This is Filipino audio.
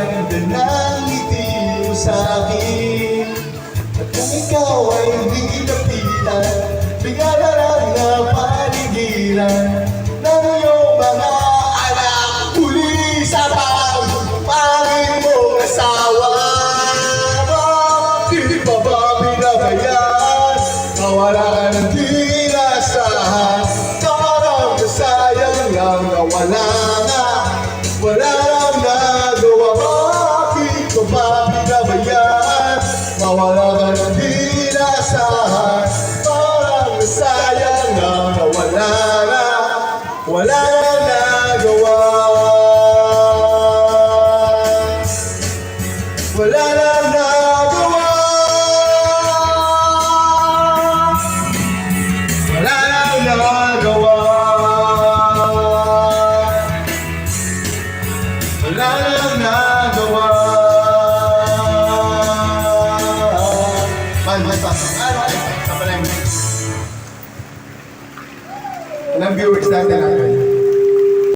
ng ngiti mo sa akin At kung ikaw ay hindi kapitan Bigla na paligiran Ng pa ba binabayan Nawala ka ng tinasahan Parang nasayang lang na wala na Nawala ka ng tinasahan Parang nasayang lang na wala na Wala lang nagawa. Wala lang nagawa. Wala nagawa Amen. Bless us. Amen. Amen. that then viewers,